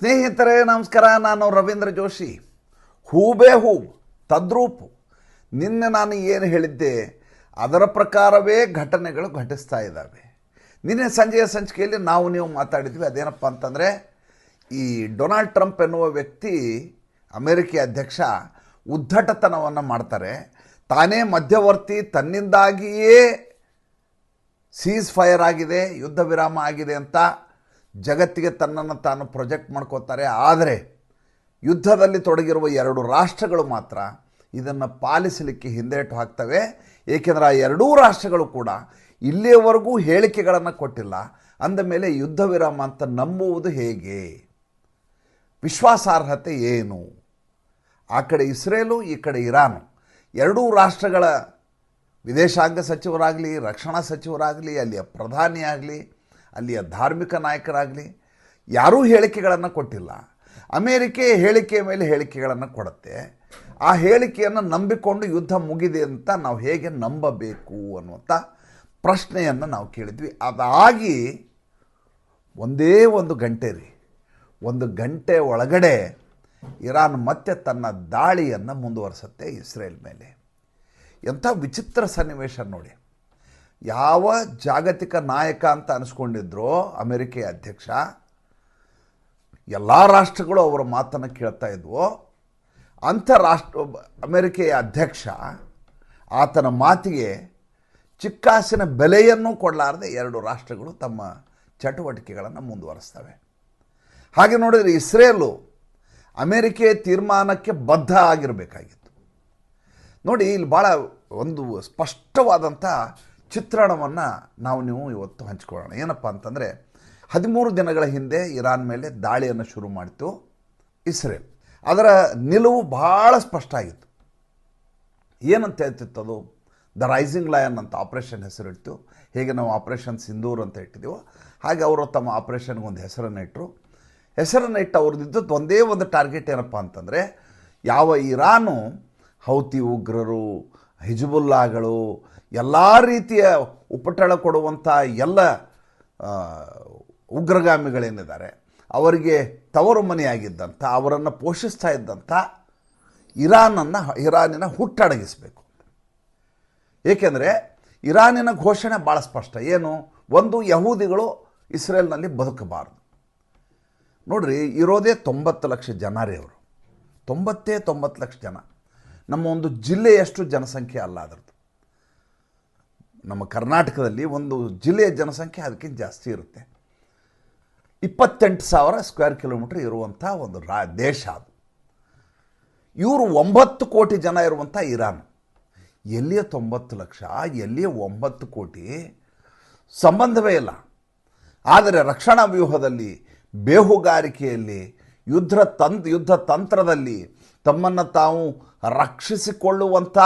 ಸ್ನೇಹಿತರೆ, ನಮಸ್ಕಾರ. ನಾನು ರವೀಂದ್ರ ಜೋಶಿ. ಹೂಬೇ ಹೂ, ತದ್ರೂಪು. ನಿನ್ನೆ ನಾನು ಏನು ಹೇಳಿದ್ದೆ, ಅದರ ಪ್ರಕಾರವೇ ಘಟನೆಗಳು ಘಟಿಸ್ತಾ ಇದ್ದಾವೆ. ನಿನ್ನೆ ಸಂಜೆಯ ಸಂಚಿಕೆಯಲ್ಲಿ ನಾವು ನೀವು ಮಾತಾಡಿದ್ವಿ, ಅದೇನಪ್ಪ ಅಂತಂದರೆ, ಈ ಡೊನಾಲ್ಡ್ ಟ್ರಂಪ್ ಎನ್ನುವ ವ್ಯಕ್ತಿ ಅಮೆರಿಕ ಅಧ್ಯಕ್ಷ, ಉದ್ಧಟತನವನ್ನು ಮಾಡ್ತಾರೆ. ತಾನೇ ಮಧ್ಯವರ್ತಿ, ತನ್ನಿಂದಾಗಿಯೇ ಸೀಸ್ ಫೈರ್ ಆಗಿದೆ, ಯುದ್ಧ ವಿರಾಮ ಆಗಿದೆ ಅಂತ ಜಗತ್ತಿಗೆ ತನ್ನನ್ನು ತಾನು ಪ್ರೊಜೆಕ್ಟ್ ಮಾಡ್ಕೋತಾರೆ. ಆದರೆ ಯುದ್ಧದಲ್ಲಿ ತೊಡಗಿರುವ ಎರಡು ರಾಷ್ಟ್ರಗಳು ಮಾತ್ರ ಇದನ್ನು ಪಾಲಿಸಲಿಕ್ಕೆ ಹಿಂದೇಟು ಹಾಕ್ತವೆ. ಏಕೆಂದರೆ ಆ ಎರಡೂ ರಾಷ್ಟ್ರಗಳು ಕೂಡ ಇಲ್ಲಿಯವರೆಗೂ ಹೇಳಿಕೆಗಳನ್ನು ಕೊಟ್ಟಿಲ್ಲ. ಅಂದ ಮೇಲೆ ಯುದ್ಧ ವಿರಾಮ ಅಂತ ನಂಬುವುದು ಹೇಗೆ? ವಿಶ್ವಾಸಾರ್ಹತೆ ಏನು? ಆ ಕಡೆ ಇಸ್ರೇಲು, ಈ ಕಡೆ ಇರಾನು. ಎರಡೂ ರಾಷ್ಟ್ರಗಳ ವಿದೇಶಾಂಗ ಸಚಿವರಾಗಲಿ, ರಕ್ಷಣಾ ಸಚಿವರಾಗಲಿ, ಅಲ್ಲಿಯ ಪ್ರಧಾನಿ ಆಗಲಿ ಅಲ್ಲಿಯ ಧಾರ್ಮಿಕ ನಾಯಕರಾಗಲಿ, ಯಾರೂ ಹೇಳಿಕೆಗಳನ್ನು ಕೊಟ್ಟಿಲ್ಲ. ಅಮೇರಿಕೆ ಹೇಳಿಕೆಯ ಮೇಲೆ ಹೇಳಿಕೆಗಳನ್ನು ಕೊಡುತ್ತೆ. ಆ ಹೇಳಿಕೆಯನ್ನು ನಂಬಿಕೊಂಡು ಯುದ್ಧ ಮುಗಿದೆ ಅಂತ ನಾವು ಹೇಗೆ ನಂಬಬೇಕು ಅನ್ನುವಂಥ ಪ್ರಶ್ನೆಯನ್ನು ನಾವು ಕೇಳಿದ್ವಿ. ಅದಾಗಿ ಒಂದೇ ಒಂದು ಗಂಟೆ ರೀ. ಒಂದು ಗಂಟೆ ಒಳಗಡೆ ಇರಾನ್ ಮತ್ತೆ ತನ್ನ ದಾಳಿಯನ್ನು ಮುಂದುವರಿಸುತ್ತೆ ಇಸ್ರೇಲ್ ಮೇಲೆ. ಎಂಥ ವಿಚಿತ್ರ ಸನ್ನಿವೇಶ ನೋಡಿ. ಯಾವ ಜಾಗತಿಕ ನಾಯಕ ಅಂತ ಅನಿಸ್ಕೊಂಡಿದ್ರು ಅಮೆರಿಕ ಅಧ್ಯಕ್ಷ, ಎಲ್ಲ ರಾಷ್ಟ್ರಗಳು ಅವರ ಮಾತನ್ನು ಕೇಳ್ತಾ ಇದ್ವು. ಅಂಥ ರಾಷ್ಟ್ರ, ಅಮೆರಿಕೆಯ ಅಧ್ಯಕ್ಷ ಆತನ ಮಾತಿಗೆ ಚಿಕ್ಕಾಸಿನ ಬೆಲೆಯನ್ನು ಕೊಡಲಾರದೆ ಎರಡು ರಾಷ್ಟ್ರಗಳು ತಮ್ಮ ಚಟುವಟಿಕೆಗಳನ್ನು ಮುಂದುವರಿಸ್ತವೆ. ಹಾಗೆ ನೋಡಿದರೆ ಇಸ್ರೇಲು ಅಮೆರಿಕೆಯ ತೀರ್ಮಾನಕ್ಕೆ ಬದ್ಧ ಆಗಿರಬೇಕಾಗಿತ್ತು. ನೋಡಿ, ಇಲ್ಲಿ ಭಾಳ ಒಂದು ಸ್ಪಷ್ಟವಾದಂಥ ಚಿತ್ರಣವನ್ನು ನಾವು ನೀವು ಇವತ್ತು ಹಂಚ್ಕೊಳ್ಳೋಣ. ಏನಪ್ಪ ಅಂತಂದರೆ, ಹದಿಮೂರು ದಿನಗಳ ಹಿಂದೆ ಇರಾನ್ ಮೇಲೆ ದಾಳಿಯನ್ನು ಶುರು ಮಾಡಿತು ಇಸ್ರೇಲ್. ಅದರ ನಿಲುವು ಭಾಳ ಸ್ಪಷ್ಟ ಆಗಿತ್ತು. ಏನಂತ ಹೇಳ್ತಿತ್ತು ಅದು? ದ ರೈಸಿಂಗ್ ಲಯನ್ ಅಂತ ಆಪ್ರೇಷನ್ ಹೆಸರಿಟ್ಟು ಹೇಗೆ ನಾವು ಆಪ್ರೇಷನ್ ಸಿಂಧೂರ್ ಅಂತ ಇಟ್ಟಿದ್ದೀವೋ ಹಾಗೆ ಅವರು ತಮ್ಮ ಆಪ್ರೇಷನ್ಗೆ ಒಂದು ಹೆಸರನ್ನು ಇಟ್ಟರು ಹೆಸರನ್ನು ಇಟ್ಟು ಅವ್ರದ್ದಿದ್ದದ್ದು ಒಂದೇ ಒಂದು ಟಾರ್ಗೆಟ್ ಏನಪ್ಪ ಅಂತಂದರೆ, ಯಾವ ಇರಾನು, ಹೌತಿ ಉಗ್ರರು, ಹಿಜ್ಬುಲ್ಲಾಗಳು ಎಲ್ಲ ರೀತಿಯ ಉಪಟಳ ಕೊಡುವಂಥ ಎಲ್ಲ ಉಗ್ರಗಾಮಿಗಳೇನಿದ್ದಾರೆ, ಅವರಿಗೆ ತವರು ಮನೆಯಾಗಿದ್ದಂಥ ಅವರನ್ನು ಪೋಷಿಸ್ತಾ ಇದ್ದಂಥ ಇರಾನನ್ನು, ಇರಾನಿನ ಹುಟ್ಟಡಗಿಸಬೇಕು. ಏಕೆಂದರೆ ಇರಾನಿನ ಘೋಷಣೆ ಭಾಳ ಸ್ಪಷ್ಟ. ಏನು? ಒಂದು, ಯಹೂದಿಗಳು ಇಸ್ರೇಲ್ನಲ್ಲಿ ಬದುಕಬಾರದು. ನೋಡ್ರಿ, ಇರೋದೇ ತೊಂಬತ್ತು ಲಕ್ಷ ಜನ ರೀ ಅವರು. ತೊಂಬತ್ತೇ ತೊಂಬತ್ತು ಲಕ್ಷ ಜನ. ನಮ್ಮ ಒಂದು ಜಿಲ್ಲೆಯಷ್ಟು ಜನಸಂಖ್ಯೆ ಅಲ್ಲ ಅದರದ್ದು. ನಮ್ಮ ಕರ್ನಾಟಕದಲ್ಲಿ ಒಂದು ಜಿಲ್ಲೆಯ ಜನಸಂಖ್ಯೆ ಅದಕ್ಕಿಂತ ಜಾಸ್ತಿ ಇರುತ್ತೆ. ಇಪ್ಪತ್ತೆಂಟು ಸಾವಿರ ಸ್ಕ್ವೇರ್ ಕಿಲೋಮೀಟ್ರ್ ಇರುವಂಥ ಒಂದು ರಾ, ದೇಶ ಅದು. ಇವರು ಒಂಬತ್ತು ಕೋಟಿ ಜನ ಇರುವಂಥ ಇರಾನ್. ಎಲ್ಲಿಯ ತೊಂಬತ್ತು ಲಕ್ಷ, ಎಲ್ಲಿಯ ಒಂಬತ್ತು ಕೋಟಿ ಸಂಬಂಧವೇ ಇಲ್ಲ. ಆದರೆ ರಕ್ಷಣಾ ವ್ಯೂಹದಲ್ಲಿ, ಬೇಹುಗಾರಿಕೆಯಲ್ಲಿ, ಯುದ್ಧ ತಂತ್, ಯುದ್ಧ ತಂತ್ರದಲ್ಲಿ ತಮ್ಮನ್ನು ತಾವು ರಕ್ಷಿಸಿಕೊಳ್ಳುವಂಥ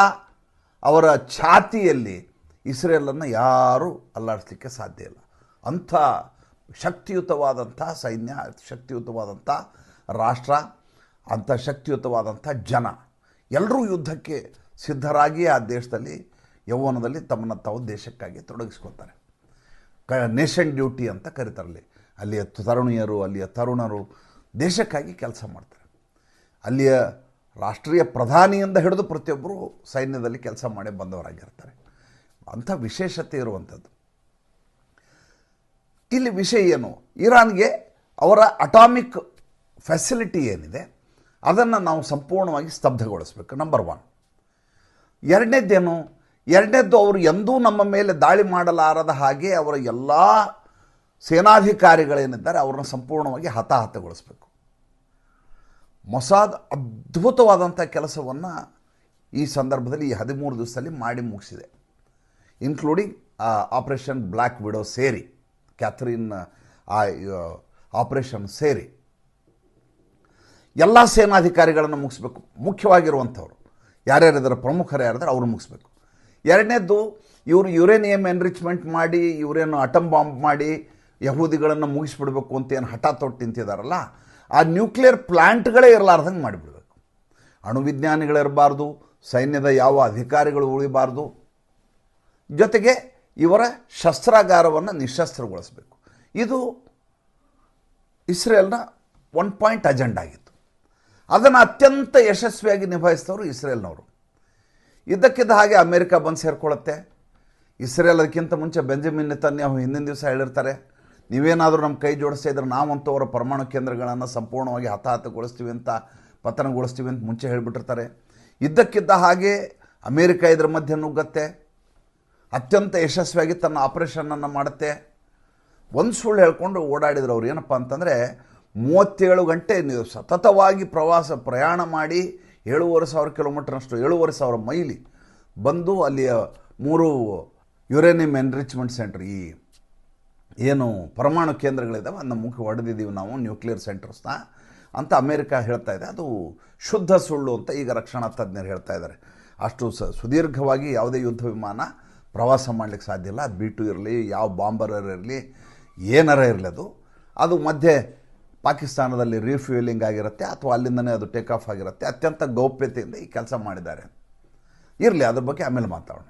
ಅವರ ಛಾತಿಯಲ್ಲಿ ಇಸ್ರೇಲನ್ನು ಯಾರೂ ಅಲ್ಲಾಡಿಸ್ಲಿಕ್ಕೆ ಸಾಧ್ಯ ಇಲ್ಲ. ಅಂಥ ಶಕ್ತಿಯುತವಾದಂಥ ಸೈನ್ಯ, ಶಕ್ತಿಯುತವಾದಂಥ ರಾಷ್ಟ್ರ, ಅಂಥ ಶಕ್ತಿಯುತವಾದಂಥ ಜನ ಎಲ್ಲರೂ ಯುದ್ಧಕ್ಕೆ ಸಿದ್ಧರಾಗಿ ಆ ದೇಶದಲ್ಲಿ, ಯೌವನದಲ್ಲಿ ತಮ್ಮನ್ನು ತಾವು ದೇಶಕ್ಕಾಗಿ ತೊಡಗಿಸ್ಕೊತಾರೆ ಕ, ನೇಷನ್ ಡ್ಯೂಟಿ ಅಂತ ಕರೀತಾರಲ್ಲಿ. ಅಲ್ಲಿಯ ತರುಣಿಯರು, ಅಲ್ಲಿಯ ತರುಣರು ದೇಶಕ್ಕಾಗಿ ಕೆಲಸ ಮಾಡ್ತಾರೆ. ಅಲ್ಲಿಯ ರಾಷ್ಟ್ರೀಯ ಪ್ರಧಾನಿಯಿಂದ ಹಿಡಿದು ಪ್ರತಿಯೊಬ್ಬರು ಸೈನ್ಯದಲ್ಲಿ ಕೆಲಸ ಮಾಡಿ ಬಂದವರಾಗಿರ್ತಾರೆ. ಅಂಥ ವಿಶೇಷತೆ ಇರುವಂಥದ್ದು. ಇಲ್ಲಿ ವಿಷಯ ಏನು? ಇರಾನ್ಗೆ ಅವರ ಅಟಾಮಿಕ್ ಫೆಸಿಲಿಟಿ ಏನಿದೆ, ಅದನ್ನು ನಾವು ಸಂಪೂರ್ಣವಾಗಿ ಸ್ತಬ್ಧಗೊಳಿಸ್ಬೇಕು. ನಂಬರ್ ಒನ್ ಎರಡನೇದ್ದೇನು ಎರಡನೇದ್ದು ಅವರು ಎಂದೂ ನಮ್ಮ ಮೇಲೆ ದಾಳಿ ಮಾಡಲಾರದ ಹಾಗೆ ಅವರ ಎಲ್ಲ ಸೇನಾಧಿಕಾರಿಗಳೇನಿದ್ದಾರೆ, ಅವ್ರನ್ನ ಸಂಪೂರ್ಣವಾಗಿ ಹತಾಹತಗೊಳಿಸಬೇಕು. ಮೊಸಾದ್ ಅದ್ಭುತವಾದಂಥ ಕೆಲಸವನ್ನು ಈ ಸಂದರ್ಭದಲ್ಲಿ ಈ ಹದಿಮೂರು ದಿವಸದಲ್ಲಿ ಮಾಡಿ ಮುಗಿಸಿದೆ. ಇನ್ಕ್ಲೂಡಿಂಗ್ ಆಪರೇಷನ್ ಬ್ಲ್ಯಾಕ್ ವಿಡೋ ಸೇರಿ ಕ್ಯಾಥರಿನ್ ಆಪರೇಷನ್ ಸೇರಿ ಎಲ್ಲ ಸೇನಾಧಿಕಾರಿಗಳನ್ನು ಮುಗಿಸ್ಬೇಕು. ಮುಖ್ಯವಾಗಿರುವಂಥವ್ರು. ಯಾರ್ಯಾರು ಇದರ? ಪ್ರಮುಖರು ಯಾರಿದ್ದಾರೆ ಅವ್ರು ಮುಗಿಸ್ಬೇಕು. ಎರಡನೇದು ಇವರು ಯುರೇನಿಯಂ ಎನ್ರಿಚ್ಮೆಂಟ್ ಮಾಡಿ, ಇವರೇನು ಅಟಮ್ ಬಾಂಬ್ ಮಾಡಿ, ಯಹೂದಿಗಳನ್ನು ಮುಗಿಸ್ಬಿಡ್ಬೇಕು ಅಂತ ಏನು ಹಠ ತೊಟ್ಟು ನಿಂತಿದ್ದಾರಲ್ಲ ಆ ನ್ಯೂಕ್ಲಿಯರ್ ಪ್ಲ್ಯಾಂಟ್ಗಳೇ ಇರಲಾರ್ದಂಗೆ ಮಾಡಿಬಿಡ್ಬೇಕು. ಅಣುವಿಜ್ಞಾನಿಗಳಿರಬಾರ್ದು ಸೈನ್ಯದ ಯಾವ ಅಧಿಕಾರಿಗಳು ಉಳಿಬಾರ್ದು ಜೊತೆಗೆ ಇವರ ಶಸ್ತ್ರಾಗಾರವನ್ನು ನಿಶಸ್ತ್ರಗೊಳಿಸಬೇಕು. ಇದು ಇಸ್ರೇಲ್ನ ಒನ್ ಪಾಯಿಂಟ್ ಅಜೆಂಡಾ ಆಗಿತ್ತು. ಅದನ್ನು ಅತ್ಯಂತ ಯಶಸ್ವಿಯಾಗಿ ನಿಭಾಯಿಸಿದವರು ಇಸ್ರೇಲ್ನವರು. ಇದ್ದಕ್ಕಿದ್ದ ಹಾಗೆ ಅಮೇರಿಕ ಬಂದು ಸೇರಿಕೊಳ್ಳುತ್ತೆ. ಇಸ್ರೇಲ್ ಅದಕ್ಕಿಂತ ಮುಂಚೆ ಬೆಂಜಮಿನ್ ನೆತನ್ಯಾಹು ಹಿಂದಿನ ದಿವಸ ಹೇಳಿರ್ತಾರೆ, ನೀವೇನಾದರೂ ನಮ್ಮ ಕೈ ಜೋಡಿಸ್ತಾ ಇದ್ರೆ ನಾವಂತೂ ಅವರ ಪರಮಾಣು ಕೇಂದ್ರಗಳನ್ನು ಸಂಪೂರ್ಣವಾಗಿ ಹತಾಹತಗೊಳಿಸ್ತೀವಿ ಅಂತ ಪತನಗೊಳಿಸ್ತೀವಿ ಅಂತ ಮುಂಚೆ ಹೇಳಿಬಿಟ್ಟಿರ್ತಾರೆ. ಇದ್ದಕ್ಕಿದ್ದ ಹಾಗೆ ಅಮೇರಿಕ ಇದ್ರ ಮಧ್ಯೆ ನುಗ್ಗತ್ತೆ. ಅತ್ಯಂತ ಯಶಸ್ವಿಯಾಗಿ ತನ್ನ ಆಪರೇಷನನ್ನು ಮಾಡುತ್ತೆ. ಒಂದು ಸುಳ್ಳು ಹೇಳ್ಕೊಂಡು ಓಡಾಡಿದ್ರು ಅವ್ರು, ಏನಪ್ಪ ಅಂತಂದರೆ ಮೂವತ್ತೇಳು ಗಂಟೆ ನೀವು ಸತತವಾಗಿ ಪ್ರವಾಸ ಪ್ರಯಾಣ ಮಾಡಿ ಏಳುವರೆ ಸಾವಿರ ಕಿಲೋಮೀಟರ್ನಷ್ಟು, ಏಳುವರೆ ಸಾವಿರ ಮೈಲಿ ಬಂದು ಅಲ್ಲಿಯ ಮೂರು ಯುರೇನಿಯಂ ಎನ್ರಿಚ್ಮೆಂಟ್ ಸೆಂಟ್ರ್ ಈ ಏನು ಪರಮಾಣು ಕೇಂದ್ರಗಳಿದ್ದಾವೆ, ಅದನ್ನ ಮುಖ ಹೊಡೆದಿದ್ದೀವಿ ನಾವು ನ್ಯೂಕ್ಲಿಯರ್ ಸೆಂಟರ್ಸ್ನ ಅಂತ ಅಮೇರಿಕ ಹೇಳ್ತಾ ಇದೆ. ಅದು ಶುದ್ಧ ಸುಳ್ಳು ಅಂತ ಈಗ ರಕ್ಷಣಾ ತಜ್ಞರು ಹೇಳ್ತಾ ಇದ್ದಾರೆ. ಅಷ್ಟು ಸುದೀರ್ಘವಾಗಿ ಯಾವುದೇ ಯುದ್ಧ ವಿಮಾನ ಪ್ರವಾಸ ಮಾಡಲಿಕ್ಕೆ ಸಾಧ್ಯ ಇಲ್ಲ. ಅದು ಬಿಟ್ಟು ಇರಲಿ, ಯಾವ ಬಾಂಬರ್ ಇರಲಿ, ಏನಾರ ಇರಲಿ ಅದು. ಅದು ಮಧ್ಯೆ ಪಾಕಿಸ್ತಾನದಲ್ಲಿ ರೀಫ್ಯೂಲಿಂಗ್ ಆಗಿರುತ್ತೆ, ಅಥವಾ ಅಲ್ಲಿಂದನೇ ಅದು ಟೇಕ್ ಆಫ್ ಆಗಿರುತ್ತೆ. ಅತ್ಯಂತ ಗೌಪ್ಯತೆಯಿಂದ ಈ ಕೆಲಸ ಮಾಡಿದ್ದಾರೆ. ಇರಲಿ, ಅದ್ರ ಬಗ್ಗೆ ಆಮೇಲೆ ಮಾತಾಡೋಣ.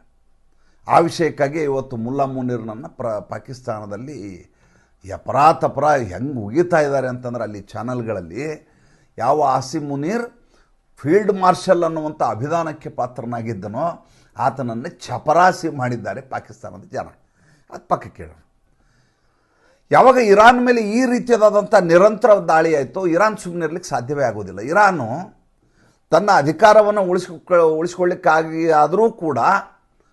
ಆ ವಿಷಯಕ್ಕಾಗಿ ಇವತ್ತು ಮುಲ್ಲಾ ಮುನೀರ್ನನ್ನು ಪ್ರ, ಪಾಕಿಸ್ತಾನದಲ್ಲಿ ಅಪರಾತಪರ ಹೆಂಗೆ ಉಗಿತಾ ಇದ್ದಾರೆ ಅಂತಂದ್ರೆ ಅಲ್ಲಿ ಚಾನಲ್ಗಳಲ್ಲಿ ಯಾವ ಆಸಿಮ್ ಮುನೀರ್ ಫೀಲ್ಡ್ ಮಾರ್ಷಲ್ ಅನ್ನುವಂಥ ಅಭಿಧಾನಕ್ಕೆ ಪಾತ್ರನಾಗಿದ್ದನೋ ಆತನನ್ನು ಚಪರಾಸಿ ಮಾಡಿದ್ದಾರೆ ಪಾಕಿಸ್ತಾನದ ಜನ. ಅದು ಪಕ್ಕ ಕೇಳೋಣ. ಯಾವಾಗ ಇರಾನ್ ಮೇಲೆ ಈ ರೀತಿಯಾದಂಥ ನಿರಂತರ ದಾಳಿ ಆಯಿತು, ಇರಾನ್ ಸುಮ್ಮನೆ ಇರಲಿಕ್ಕೆ ಸಾಧ್ಯವೇ ಆಗೋದಿಲ್ಲ. ಇರಾನು ತನ್ನ ಅಧಿಕಾರವನ್ನು ಉಳಿಸ್ಕೊ, ಉಳಿಸ್ಕೊಳ್ಳಿಕ್ಕಾಗಿ ಆದರೂ ಕೂಡ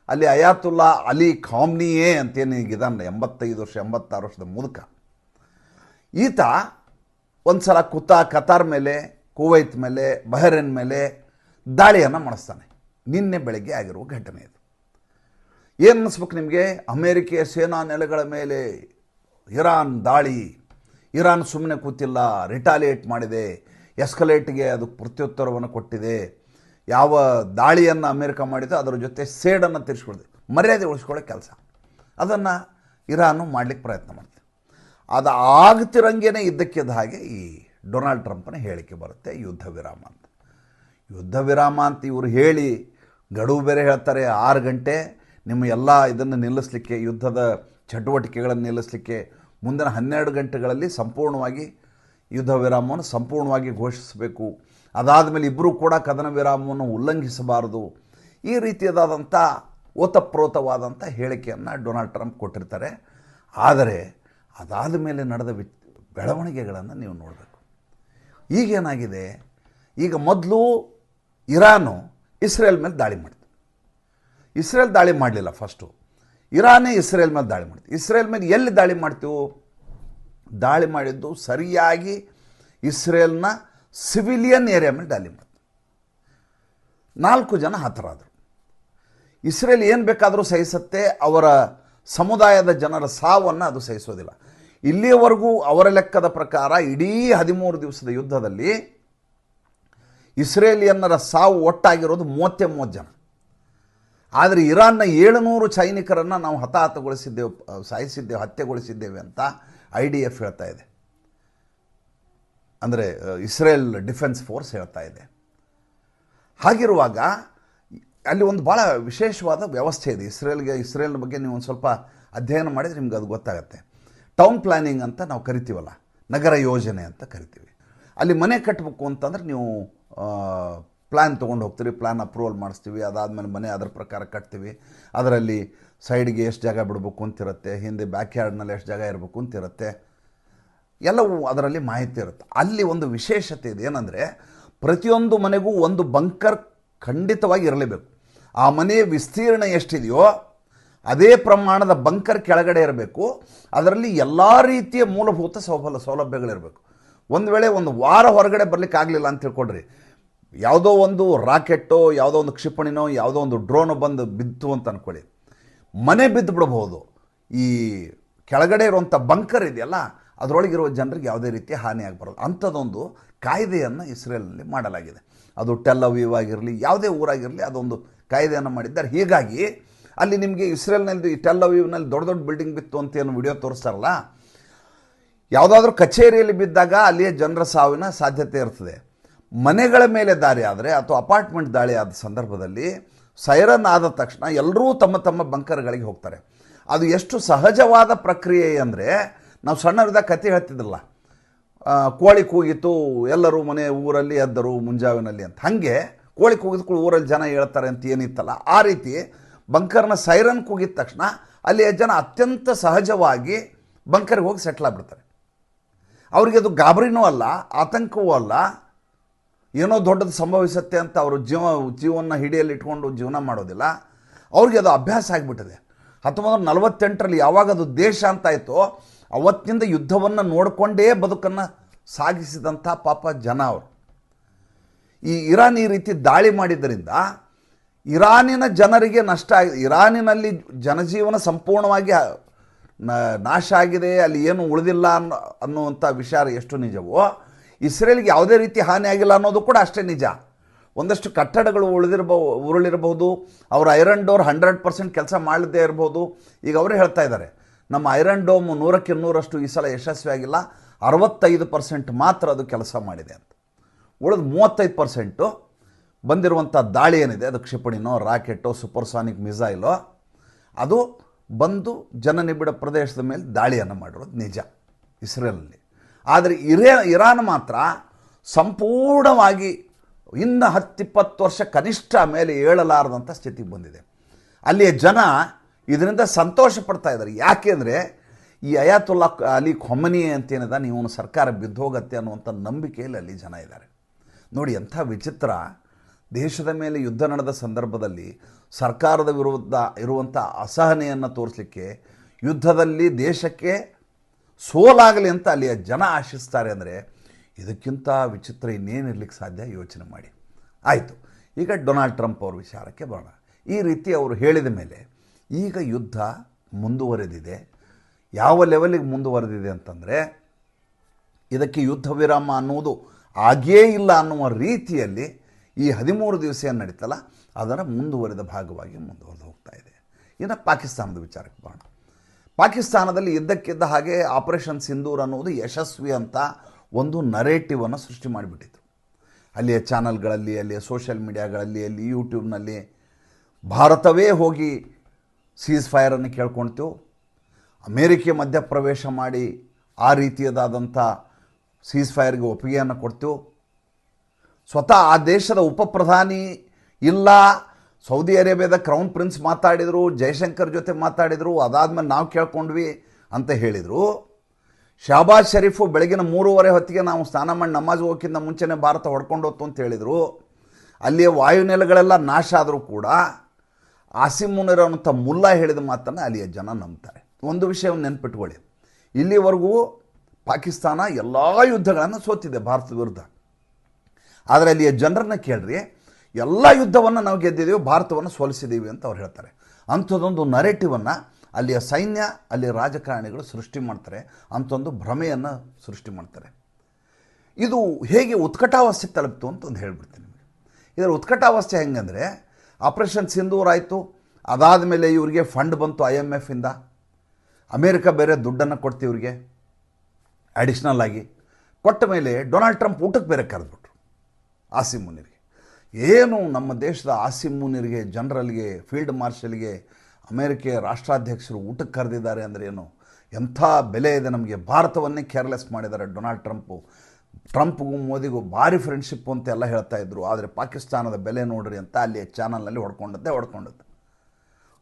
ಅಲ್ಲಿ ಅಯಾತುಲ್ಲಾ ಅಲಿ ಖಾಮ್ನಿಯೇ ಅಂತೇನು ಈಗಿದಾನೆ ಎಂಬತ್ತೈದು ವರ್ಷ, ಎಂಬತ್ತಾರು ವರ್ಷದ ಮುದುಕ ಈತ ಒಂದು ಸಲ ಕುತ, ಕತಾರ್ ಮೇಲೆ ಕುವೈತ್ ಮೇಲೆ, ಬಹರೇನ್ ಮೇಲೆ ದಾಳಿಯನ್ನು ಮಾಡಿಸ್ತಾನೆ. ನಿನ್ನೆ ಬೆಳಗ್ಗೆ ಆಗಿರುವ ಘಟನೆ ಇದು. ಏನು ಅನ್ನಿಸ್ಬೇಕು ನಿಮಗೆ? ಅಮೇರಿಕೆಯ ಸೇನಾ ನೆಲೆಗಳ ಮೇಲೆ ಇರಾನ್ ದಾಳಿ. ಇರಾನ್ ಸುಮ್ಮನೆ ಕೂತಿಲ್ಲ, ರಿಟಾಲಿಯೇಟ್ ಮಾಡಿದೆ, ಎಸ್ಕಲೇಟ್ಗೆ ಅದು ಪ್ರತ್ಯುತ್ತರವನ್ನು ಕೊಟ್ಟಿದೆ. ಯಾವ ದಾಳಿಯನ್ನು ಅಮೇರಿಕ ಮಾಡಿದೆ, ಅದರ ಜೊತೆ ಸೇಡನ್ನು ತೀರಿಸ್ಕೊಳ್ದೆ. ಮರ್ಯಾದೆ ಉಳಿಸ್ಕೊಳ್ಳೋ ಕೆಲಸ. ಅದನ್ನು ಇರಾನು ಮಾಡಲಿಕ್ಕೆ ಪ್ರಯತ್ನ ಮಾಡ್ತೆ ಅದು ಆಗ್ತಿರಂಗೇನೆ ಇದ್ದಕ್ಕಿದ್ದ ಹಾಗೆ ಈ ಡೊನಾಲ್ಡ್ ಟ್ರಂಪ್ನ ಹೇಳಿಕೆ ಬರುತ್ತೆ, ಯುದ್ಧ ವಿರಾಮ ಅಂತ. ಯುದ್ಧ ವಿರಾಮ ಅಂತ ಇವರು ಹೇಳಿ ಗಡುವು ಬೇರೆ ಹೇಳ್ತಾರೆ, ಆರು ಗಂಟೆ ನಿಮ್ಮ ಎಲ್ಲ ಇದನ್ನು ನಿಲ್ಲಿಸಲಿಕ್ಕೆ, ಯುದ್ಧದ ಚಟುವಟಿಕೆಗಳನ್ನು ನಿಲ್ಲಿಸಲಿಕ್ಕೆ ಮುಂದಿನ ಹನ್ನೆರಡು ಗಂಟೆಗಳಲ್ಲಿ ಸಂಪೂರ್ಣವಾಗಿ ಯುದ್ಧ ವಿರಾಮವನ್ನು ಸಂಪೂರ್ಣವಾಗಿ ಘೋಷಿಸಬೇಕು. ಅದಾದ ಮೇಲೆ ಇಬ್ಬರೂ ಕೂಡ ಕದನ ವಿರಾಮವನ್ನು ಉಲ್ಲಂಘಿಸಬಾರದು. ಈ ರೀತಿಯಾದಂಥ ಓತಪ್ರೋತವಾದಂಥ ಹೇಳಿಕೆಯನ್ನು ಡೊನಾಲ್ಡ್ ಟ್ರಂಪ್ ಕೊಟ್ಟಿರ್ತಾರೆ. ಆದರೆ ಅದಾದ ಮೇಲೆ ನಡೆದ ಬೆಳವಣಿಗೆಗಳನ್ನು ನೀವು ನೋಡಬೇಕು. ಈಗೇನಾಗಿದೆ? ಈಗ ಮೊದಲು ಇರಾನು ಇಸ್ರೇಲ್ ಮೇಲೆ ದಾಳಿ ಮಾಡಿತು. ಇಸ್ರೇಲ್ ದಾಳಿ ಮಾಡಲಿಲ್ಲ ಫಸ್ಟು ಇರಾನೇ ಇಸ್ರೇಲ್ ಮೇಲೆ ದಾಳಿ ಮಾಡ್ತೀವಿ ಇಸ್ರೇಲ್ ಮೇಲೆ ಎಲ್ಲಿ ದಾಳಿ ಮಾಡ್ತೀವು? ದಾಳಿ ಮಾಡಿದ್ದು ಸರಿಯಾಗಿ ಇಸ್ರೇಲ್ನ ಸಿವಿಲಿಯನ್ ಏರಿಯಾ ಮೇಲೆ ದಾಳಿ ಮಾಡ್ತು. ನಾಲ್ಕು ಜನ ಹತರಾದರು. ಇಸ್ರೇಲ್ ಏನು ಬೇಕಾದರೂ ಸಹಿಸುತ್ತೆ, ಅವರ ಸಮುದಾಯದ ಜನರ ಸಾವನ್ನು ಅದು ಸಹಿಸೋದಿಲ್ಲ. ಇಲ್ಲಿಯವರೆಗೂ ಅವರ ಲೆಕ್ಕದ ಪ್ರಕಾರ ಇಡೀ ಹದಿಮೂರು ದಿವಸದ ಯುದ್ಧದಲ್ಲಿ ಇಸ್ರೇಲಿಯನ್ನರ ಸಾವು ಒಟ್ಟಾಗಿರೋದು ಮೂವತ್ತೆ ಮೂವತ್ತು ಜನ. ಆದರೆ ಇರಾನ್ನ ಏಳುನೂರು ಸೈನಿಕರನ್ನು ನಾವು ಹತಾಹತಗೊಳಿಸಿದ್ದೇವೆ, ಸಾಯಿಸಿದ್ದೇವೆ, ಹತ್ಯೆಗೊಳಿಸಿದ್ದೇವೆ ಅಂತ ಐ ಡಿ ಎಫ್ ಹೇಳ್ತಾ ಇದೆ. ಅಂದರೆ, ಇಸ್ರೇಲ್ ಡಿಫೆನ್ಸ್ ಫೋರ್ಸ್ ಹೇಳ್ತಾ ಇದೆ. ಹಾಗಿರುವಾಗ ಅಲ್ಲಿ ಒಂದು ಭಾಳ ವಿಶೇಷವಾದ ವ್ಯವಸ್ಥೆ ಇದೆ. ಇಸ್ರೇಲ್ಗೆ ಇಸ್ರೇಲ್ ಬಗ್ಗೆ ನೀವು ಒಂದು ಸ್ವಲ್ಪ ಅಧ್ಯಯನ ಮಾಡಿದರೆ ನಿಮ್ಗೆ ಅದು ಗೊತ್ತಾಗುತ್ತೆ. ಟೌನ್ ಪ್ಲ್ಯಾನಿಂಗ್ ಅಂತ ನಾವು ಕರಿತೀವಲ್ಲ, ನಗರ ಯೋಜನೆ ಅಂತ ಕರಿತೀವಿ. ಅಲ್ಲಿ ಮನೆ ಕಟ್ಟಬೇಕು ಅಂತಂದ್ರೆ ನೀವು ಪ್ಲ್ಯಾನ್ ತೊಗೊಂಡು ಹೋಗ್ತೀರಿ ಪ್ಲ್ಯಾನ್ ಅಪ್ರೂವಲ್ ಮಾಡಿಸ್ತೀವಿ, ಅದಾದಮೇಲೆ ಮನೆ ಅದರ ಪ್ರಕಾರ ಕಟ್ತೀವಿ. ಅದರಲ್ಲಿ ಸೈಡ್ಗೆ ಎಷ್ಟು ಜಾಗ ಬಿಡಬೇಕು ಅಂತಿರುತ್ತೆ, ಹಿಂದೆ ಬ್ಯಾಕ್ ಯಾರ್ಡ್ನಲ್ಲಿ ಎಷ್ಟು ಜಾಗ ಇರಬೇಕು ಅಂತಿರುತ್ತೆ, ಎಲ್ಲವೂ ಅದರಲ್ಲಿ ಮಾಹಿತಿ ಇರುತ್ತೆ. ಅಲ್ಲಿ ಒಂದು ವಿಶೇಷತೆ ಇದೆ ಏನಂದರೆ, ಪ್ರತಿಯೊಂದು ಮನೆಗೂ ಒಂದು ಬಂಕರ್ ಖಂಡಿತವಾಗಿ ಇರಲೇಬೇಕು. ಆ ಮನೆಯ ವಿಸ್ತೀರ್ಣ ಎಷ್ಟಿದೆಯೋ ಅದೇ ಪ್ರಮಾಣದ ಬಂಕರ್ ಕೆಳಗಡೆ ಇರಬೇಕು. ಅದರಲ್ಲಿ ಎಲ್ಲ ರೀತಿಯ ಮೂಲಭೂತ ಸೌಫಲ ಸೌಲಭ್ಯಗಳಿರಬೇಕು. ಒಂದು ವೇಳೆ ಒಂದು ವಾರ ಹೊರಗಡೆ ಬರಲಿಕ್ಕೆ ಆಗಲಿಲ್ಲ ಅಂತ ತಿಳ್ಕೊಡ್ರಿ ಯಾವುದೋ ಒಂದು ರಾಕೆಟ್ಟೋ ಯಾವುದೋ ಒಂದು ಕ್ಷಿಪಣಿನೋ, ಯಾವುದೋ ಒಂದು ಡ್ರೋನು ಬಂದು ಬಿದ್ದು ಅಂತ ಅಂದ್ಕೊಳ್ಳಿ ಮನೆ ಬಿದ್ದು ಬಿಡಬಹುದು ಈ ಕೆಳಗಡೆ ಇರುವಂಥ ಬಂಕರ್ ಇದೆಯಲ್ಲ, ಅದರೊಳಗಿರುವ ಜನರಿಗೆ ಯಾವುದೇ ರೀತಿಯ ಹಾನಿ ಆಗಬಾರ್ದು. ಅಂಥದ್ದೊಂದು ಕಾಯ್ದೆಯನ್ನು ಇಸ್ರೇಲ್ನಲ್ಲಿ ಮಾಡಲಾಗಿದೆ. ಅದು ಟೆಲ್ ಅವೀವ್ ಆಗಿರಲಿ, ಯಾವುದೇ ಊರಾಗಿರಲಿ ಅದೊಂದು ಕಾಯ್ದೆಯನ್ನು ಮಾಡಿದ್ದಾರೆ. ಹೀಗಾಗಿ ಅಲ್ಲಿ ನಿಮಗೆ ಇಸ್ರೇಲ್ನಲ್ಲಿ ಟೆಲ್ ಅವೀವ್ನಲ್ಲಿ ದೊಡ್ಡ ದೊಡ್ಡ ಬಿಲ್ಡಿಂಗ್ ಬಿತ್ತು ಅಂತ ಏನು ವಿಡಿಯೋ ತೋರಿಸ್ತಾರಲ್ಲ? ಯಾವುದಾದ್ರೂ ಕಚೇರಿಯಲ್ಲಿ ಬಿದ್ದಾಗ ಅಲ್ಲಿಯೇ ಜನರ ಸಾವಿನ ಸಾಧ್ಯತೆ ಇರ್ತದೆ. ಮನೆಗಳ ಮೇಲೆ ದಾಳಿ ಆದರೆ ಅಥವಾ ಅಪಾರ್ಟ್ಮೆಂಟ್ ದಾಳಿ ಆದ ಸಂದರ್ಭದಲ್ಲಿ ಸೈರನ್ ಆದ ತಕ್ಷಣ ಎಲ್ಲರೂ ತಮ್ಮ ತಮ್ಮ ಬಂಕರ್ಗಳಿಗೆ ಹೋಗ್ತಾರೆ. ಅದು ಎಷ್ಟು ಸಹಜವಾದ ಪ್ರಕ್ರಿಯೆ ಅಂದರೆ ನಾವು ಸಣ್ಣವರಿದ್ದಾಗ ಕತೆ ಹೇಳ್ತಿದ್ದಲ್ಲ ಕೋಳಿ ಕೂಗಿತು, ಎಲ್ಲರೂ ಮನೆ ಊರಲ್ಲಿ ಎದ್ದರು, ಮುಂಜಾವಿನಲ್ಲಿ ಅಂತ. ಹಾಗೆ ಕೋಳಿ ಕೂಗಿದ ಕೂಡ ಊರಲ್ಲಿ ಜನ ಹೇಳ್ತಾರೆ ಅಂತ ಏನಿತ್ತಲ್ಲ, ಆ ರೀತಿ ಬಂಕರ್ನ ಸೈರನ್ ಕೂಗಿದ ತಕ್ಷಣ ಅಲ್ಲಿಯ ಜನ ಅತ್ಯಂತ ಸಹಜವಾಗಿ ಬಂಕರ್ಗೆ ಹೋಗಿ ಸೆಟ್ಲ್ ಆಗ್ಬಿಡ್ತಾರೆ. ಅವ್ರಿಗೆ ಅದು ಗಾಬರಿನೂ ಅಲ್ಲ, ಆತಂಕವೂ ಅಲ್ಲ. ಏನೋ ದೊಡ್ಡದು ಸಂಭವಿಸುತ್ತೆ ಅಂತ ಅವರು ಜೀವ ಜೀವನ ಹಿಡಿಯಲ್ಲಿ ಇಟ್ಕೊಂಡು ಜೀವನ ಮಾಡೋದಿಲ್ಲ. ಅವ್ರಿಗೆ ಅದು ಅಭ್ಯಾಸ ಆಗಿಬಿಟ್ಟಿದೆ. ಹತ್ತೊಂಬತ್ತು ನಲವತ್ತೆಂಟರಲ್ಲಿ ಯಾವಾಗ ಅದು ದೇಶ ಅಂತ ಅವತ್ತಿಂದ ಯುದ್ಧವನ್ನು ನೋಡಿಕೊಂಡೇ ಬದುಕನ್ನು ಸಾಗಿಸಿದಂಥ ಪಾಪ ಜನ ಅವರು. ಈ ಇರಾನ್ ಈ ರೀತಿ ದಾಳಿ ಮಾಡಿದ್ದರಿಂದ ಇರಾನಿನ ಜನರಿಗೆ ನಷ್ಟ ಆಗಿದೆ ಇರಾನಿನಲ್ಲಿ ಜನಜೀವನ ಸಂಪೂರ್ಣವಾಗಿ ನಾಶ ಆಗಿದೆ, ಅಲ್ಲಿ ಏನು ಉಳಿದಿಲ್ಲ ಅನ್ನೋ, ಅನ್ನುವಂಥ ವಿಚಾರ ಎಷ್ಟು ನಿಜವೋ, ಇಸ್ರೇಲ್ಗೆ ಯಾವುದೇ ರೀತಿ ಹಾನಿ ಆಗಿಲ್ಲ ಅನ್ನೋದು ಕೂಡ ಅಷ್ಟೇ ನಿಜ. ಒಂದಷ್ಟು ಕಟ್ಟಡಗಳು ಉಳಿದಿರ್ಬ, ಉರುಳಿರಬಹುದು, ಅವ್ರ ಐರನ್ ಡೋರ್ ಹಂಡ್ರೆಡ್ ಪರ್ಸೆಂಟ್ ಕೆಲಸ ಮಾಡದೇ ಇರ್ಬೋದು ಈಗ ಅವರೇ ಹೇಳ್ತಾ ಇದ್ದಾರೆ, ನಮ್ಮ ಐರನ್ ಡೋಮ್ ನೂರಕ್ಕೆ ನೂರಷ್ಟು ಈ ಸಲ ಯಶಸ್ವಿಯಾಗಿಲ್ಲ ಅರವತ್ತೈದು ಪರ್ಸೆಂಟ್ ಮಾತ್ರ ಅದು ಕೆಲಸ ಮಾಡಿದೆ ಅಂತ. ಉಳಿದ ಮೂವತ್ತೈದು ಪರ್ಸೆಂಟು ಬಂದಿರುವಂಥ ದಾಳಿ ಏನಿದೆ, ಅದು ಕ್ಷಿಪಣಿನೋ, ರಾಕೆಟೋ ಸೂಪರ್ಸಾನಿಕ್ ಮಿಸೈಲೋ ಅದು ಬಂದು ಜನನಿಬಿಡ ಪ್ರದೇಶದ ಮೇಲೆ ದಾಳಿಯನ್ನು ಮಾಡಿರೋದು ನಿಜ ಇಸ್ರೇಲಲ್ಲಿ ಆದರೆ ಇರೇ, ಇರಾನ್ ಮಾತ್ರ ಸಂಪೂರ್ಣವಾಗಿ ಇನ್ನು ಹತ್ತಿಪ್ಪತ್ತು ವರ್ಷ ಕನಿಷ್ಠ ಮೇಲೆ ಏಳಲಾರದಂಥ ಸ್ಥಿತಿಗೆ ಬಂದಿದೆ. ಅಲ್ಲಿಯ ಜನ ಇದರಿಂದ ಸಂತೋಷ ಪಡ್ತಾ ಇದ್ದಾರೆ. ಯಾಕೆಂದರೆ ಈ ಅಯಾತುಲ್ಲಾ ಅಲಿ ಖೊಮನಿ ಅಂತೇನಿದೆ ನೀವು ಸರ್ಕಾರ ಬಿದ್ದೋಗತ್ತೆ ಅನ್ನುವಂಥ ನಂಬಿಕೆಯಲ್ಲಿ ಅಲ್ಲಿ ಜನ ಇದ್ದಾರೆ. ನೋಡಿ, ಎಂಥ ವಿಚಿತ್ರ ದೇಶದ ಮೇಲೆ ಯುದ್ಧ ನಡೆದ ಸಂದರ್ಭದಲ್ಲಿ ಸರ್ಕಾರದ ವಿರುದ್ಧ ಇರುವಂಥ ಅಸಹನೆಯನ್ನು ತೋರಿಸಲಿಕ್ಕೆ ಯುದ್ಧದಲ್ಲಿ ದೇಶಕ್ಕೆ ಸೋಲಾಗಲಿ ಅಂತ ಅಲ್ಲಿಯ ಜನ ಆಶಿಸ್ತಾರೆ ಅಂದರೆ ಇದಕ್ಕಿಂತ ವಿಚಿತ್ರ ಇನ್ನೇನಿರ್ಲಿಕ್ಕೆ ಸಾಧ್ಯ? ಯೋಚನೆ ಮಾಡಿ. ಆಯಿತು. ಈಗ ಡೊನಾಲ್ಡ್ ಟ್ರಂಪ್ ಅವ್ರ ವಿಚಾರಕ್ಕೆ ಬರೋಣ. ಈ ರೀತಿ ಅವರು ಹೇಳಿದ ಮೇಲೆ ಈಗ ಯುದ್ಧ ಮುಂದುವರೆದಿದೆ. ಯಾವ ಲೆವೆಲಿಗೆ ಮುಂದುವರೆದಿದೆ ಅಂತಂದರೆ ಇದಕ್ಕೆ ಯುದ್ಧ ವಿರಾಮ ಅನ್ನುವುದು ಆಗೇ ಇಲ್ಲ ಅನ್ನುವ ರೀತಿಯಲ್ಲಿ ಈ ಹದಿಮೂರು ದಿವಸ ಏನು ನಡೀತಲ್ಲ, ಅದರ ಮುಂದುವರಿದ ಭಾಗವಾಗಿ ಮುಂದುವರೆದು ಹೋಗ್ತಾ ಇದೆ. ಇನ್ನು ಪಾಕಿಸ್ತಾನದ ವಿಚಾರಕ್ಕೆ ಬರೋಣ. ಪಾಕಿಸ್ತಾನದಲ್ಲಿ ಇದ್ದಕ್ಕಿದ್ದ ಹಾಗೆ ಆಪರೇಷನ್ ಸಿಂಧೂರ್ ಅನ್ನೋದು ಯಶಸ್ವಿ ಅಂತ ಒಂದು ನರೇಟಿವನ್ನು ಸೃಷ್ಟಿ ಮಾಡಿಬಿಟ್ಟಿತ್ತು ಅಲ್ಲಿಯ ಚಾನಲ್ಗಳಲ್ಲಿ, ಅಲ್ಲಿಯ ಸೋಷಿಯಲ್ ಮೀಡಿಯಾಗಳಲ್ಲಿ, ಅಲ್ಲಿ ಯೂಟ್ಯೂಬ್ನಲ್ಲಿ ಭಾರತವೇ ಹೋಗಿ ಸೀಸ್ ಫೈರನ್ನು ಕೇಳ್ಕೊಳ್ತೇವೆ ಅಮೇರಿಕೆ ಮಧ್ಯಪ್ರವೇಶ ಮಾಡಿ ಆ ರೀತಿಯದಾದಂಥ ಸೀಸ್ ಫೈರ್ಗೆ ಒಪ್ಪಿಗೆಯನ್ನು ಕೊಡ್ತೀವಿ ಸ್ವತಃ ಆ ದೇಶದ ಉಪ ಪ್ರಧಾನಿ ಇಲ್ಲ. ಸೌದಿ ಅರೇಬಿಯಾದ ಕ್ರೌನ್ ಪ್ರಿನ್ಸ್ ಮಾತಾಡಿದರು ಜಯಶಂಕರ್ ಜೊತೆ ಮಾತಾಡಿದರು, ಅದಾದಮೇಲೆ ನಾವು ಕೇಳ್ಕೊಂಡ್ವಿ ಅಂತ ಹೇಳಿದರು. ಶಹಬಾಜ್ ಶರೀಫು ಬೆಳಗಿನ ಮೂರುವರೆ ಹೊತ್ತಿಗೆ ನಾವು ಸ್ನಾನ ಮಾಡಿ ನಮಾಜ್ ಹೋಗೋಕ್ಕಿಂತ ಮುಂಚೆನೇ ಭಾರತ ಹೊಡ್ಕೊಂಡು ಹೋತು ಅಂತ ಹೇಳಿದರು. ಅಲ್ಲಿಯ ವಾಯುನೆಲೆಗಳೆಲ್ಲ ನಾಶ ಆದರೂ ಕೂಡ ಆಸಿಮ್ ಮುನಿರ್ ಮುಲ್ಲಾ ಹೇಳಿದ ಮಾತನ್ನು ಅಲ್ಲಿಯ ಜನ ನಂಬ್ತಾರೆ. ಒಂದು ವಿಷಯವನ್ನು ನೆನ್ಪಿಟ್ಕೊಳ್ಳಿ. ಇಲ್ಲಿವರೆಗೂ ಪಾಕಿಸ್ತಾನ ಎಲ್ಲ ಯುದ್ಧಗಳನ್ನು ಸೋತಿದೆ ಭಾರತದ ವಿರುದ್ಧ. ಆದರೆ ಅಲ್ಲಿಯ ಜನರನ್ನ ಕೇಳ್ರಿ, ಎಲ್ಲ ಯುದ್ಧವನ್ನು ನಾವು ಗೆದ್ದಿದ್ದೀವಿ ಭಾರತವನ್ನು ಸೋಲಿಸಿದ್ದೀವಿ ಅಂತ ಅವ್ರು ಹೇಳ್ತಾರೆ. ಅಂಥದ್ದೊಂದು ನರೇಟಿವನ್ನು ಅಲ್ಲಿಯ ಸೈನ್ಯ, ಅಲ್ಲಿಯ ರಾಜಕಾರಣಿಗಳು ಸೃಷ್ಟಿ ಮಾಡ್ತಾರೆ ಅಂಥೊಂದು ಭ್ರಮೆಯನ್ನು ಸೃಷ್ಟಿ ಮಾಡ್ತಾರೆ. ಇದು ಹೇಗೆ ಉತ್ಕಟಾವಸ್ಥೆ ತಲುಪಿತು ಅಂತ ಒಂದು ಹೇಳ್ಬಿಡ್ತೀನಿ ನಿಮಗೆ. ಇದರ ಉತ್ಕಟಾವಸ್ಥೆ ಹೆಂಗಂದರೆ ಆಪರೇಷನ್ ಸಿಂಧೂರ್ ಆಯಿತು, ಅದಾದ ಮೇಲೆ ಇವರಿಗೆ ಫಂಡ್ ಬಂತು ಐ ಎಂ ಎಫಿಂದ ಅಮೇರಿಕ ಬೇರೆ ದುಡ್ಡನ್ನು ಕೊಡ್ತೀವ್ರಿಗೆ ಅಡಿಷ್ನಲ್ ಆಗಿ. ಕೊಟ್ಟ ಮೇಲೆ ಡೊನಾಲ್ಡ್ ಟ್ರಂಪ್ ಊಟಕ್ಕೆ ಬೇರೆ ಕರೆದ್ಬಿಟ್ರು. ಆಸಿಮ್ ಮುನಿರ್ಗೆ. ಏನು ನಮ್ಮ ದೇಶದ ಆಸಿಮ್ ಮುನಿರ್ಗೆ, ಜನರಲ್ಗೆ, ಫೀಲ್ಡ್ ಮಾರ್ಷಲ್ಗೆ, ಅಮೇರಿಕೆಯ ರಾಷ್ಟ್ರಾಧ್ಯಕ್ಷರು ಊಟಕ್ಕೆ ಕರೆದಿದ್ದಾರೆ ಅಂದರೆ ಏನು? ಎಂಥ ಬೆಲೆ ಇದೆ ನಮಗೆ. ಭಾರತವನ್ನೇ ಕೇರ್ಲೆಸ್ ಮಾಡಿದ್ದಾರೆ ಡೊನಾಲ್ಡ್ ಟ್ರಂಪು. ಟ್ರಂಪ್ಗೂ ಮೋದಿಗೂ ಭಾರಿ ಫ್ರೆಂಡ್ಶಿಪ್ ಅಂತ ಎಲ್ಲ ಹೇಳ್ತಾ ಇದ್ರು. ಆದರೆ ಪಾಕಿಸ್ತಾನದ ಬೆಲೆ ನೋಡ್ರಿ ಅಂತ ಅಲ್ಲಿ ಚಾನಲ್ನಲ್ಲಿ ಹೊಡ್ಕೊಂಡದ್ದೇ ಹೊಡ್ಕೊಂಡದ್ದು.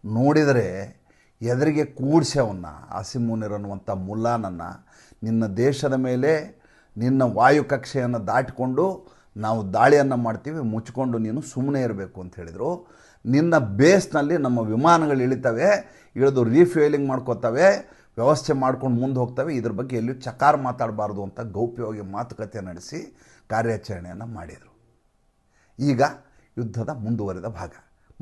ನೋಡಿದರೆ ಎದುರಿಗೆ ಕೂಡಿಸಿ ಅವನ್ನ ಆಸಿಮುನಿರ್ ಅನ್ನುವಂಥ ಮುಲ್ಲಾನನ್ನು ನಿನ್ನ ದೇಶದ ಮೇಲೆ, ನಿನ್ನ ವಾಯು ಕಕ್ಷೆಯನ್ನು ದಾಟಿಕೊಂಡು ನಾವು ದಾಳಿಯನ್ನು ಮಾಡ್ತೀವಿ, ಮುಚ್ಕೊಂಡು ನೀನು ಸುಮ್ಮನೆ ಇರಬೇಕು ಅಂತ ಹೇಳಿದರು. ನಿನ್ನ ಬೇಸ್ನಲ್ಲಿ ನಮ್ಮ ವಿಮಾನಗಳು ಇಳಿತವೆ, ಇಳಿದು ರೀಫ್ಯೂಯಲಿಂಗ್ ಮಾಡ್ಕೋತವೆ, ವ್ಯವಸ್ಥೆ ಮಾಡ್ಕೊಂಡು ಮುಂದೆ ಹೋಗ್ತವೆ, ಇದ್ರ ಬಗ್ಗೆ ಎಲ್ಲಿಯೂ ಚಕಾರ ಮಾತಾಡಬಾರ್ದು ಅಂತ ಗೌಪ್ಯವಾಗಿ ಮಾತುಕತೆ ನಡೆಸಿ ಕಾರ್ಯಾಚರಣೆಯನ್ನು ಮಾಡಿದರು. ಈಗ ಯುದ್ಧದ ಮುಂದುವರೆದ ಭಾಗ.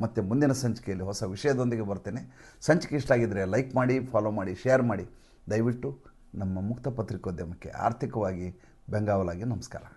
ಮತ್ತು ಮುಂದಿನ ಸಂಚಿಕೆಯಲ್ಲಿ ಹೊಸ ವಿಷಯದೊಂದಿಗೆ ಬರ್ತೇನೆ. ಸಂಚಿಕೆ ಇಷ್ಟ ಆಗಿದ್ದರೆ ಲೈಕ್ ಮಾಡಿ ಫಾಲೋ ಮಾಡಿ ಶೇರ್ ಮಾಡಿ. ದಯವಿಟ್ಟು ನಮ್ಮ ಮುಕ್ತ ಪತ್ರಿಕೋದ್ಯಮಕ್ಕೆ ಆರ್ಥಿಕವಾಗಿ ಬೆಂಗಾವಲಾಗಿ ನಮಸ್ಕಾರ.